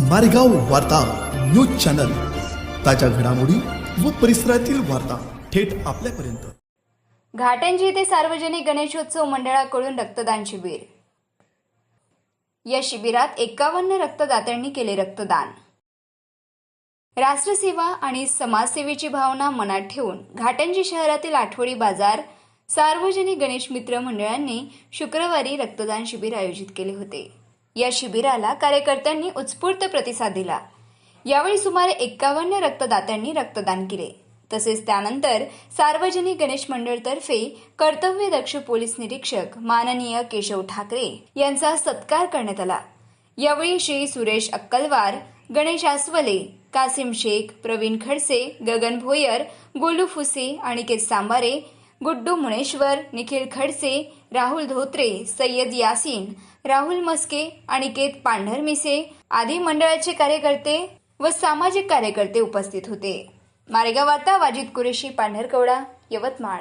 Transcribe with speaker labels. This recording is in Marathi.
Speaker 1: मारेगाव वार्ता न्यूज चॅनल. ताज्या घडामोडी व परिसरातील वार्ता थेट आपल्यापर्यंत.
Speaker 2: घाटंजी येथे सार्वजनिक गणेशोत्सव मंडळाकडून रक्तदान शिबिर. या शिबिरात एकावन्न रक्तदात्यांनी केले रक्तदान. राष्ट्रसेवा आणि समाजसेवेची भावना मनात ठेवून घाटंजी शहरातील आठवडी बाजार सार्वजनिक गणेश मित्र मंडळांनी शुक्रवारी रक्तदान शिबिर आयोजित केले होते. या शिबिराला कार्यकर्त्यांनी उत्स्फूर्त प्रतिसाद दिला. यावेळी सुमारे एक्कावन्न रक्तदात्यांनी रक्तदान केले. तसेच त्यानंतर सार्वजनिक गणेश मंडळतर्फे कर्तव्यदक्ष पोलीस निरीक्षक माननीय केशव ठाकरे यांचा सत्कार करण्यात आला. यावेळी श्री सुरेश अक्कलवार गणेश आसवले कासिम शेख प्रवीण खडसे गगन भोयर गोलू फुसे अनिकेत सांबारे गुड्डू मुनेश्वर निखिल खडसे राहुल धोत्रे सय्यद यासीन राहुल मस्के अनिकेत पांढरमिसे आदी मंडळाचे कार्यकर्ते व सामाजिक कार्यकर्ते उपस्थित होते. मारेगाव वार्ता वाजिद कुरेशी पांढरकवडा यवतमाळ.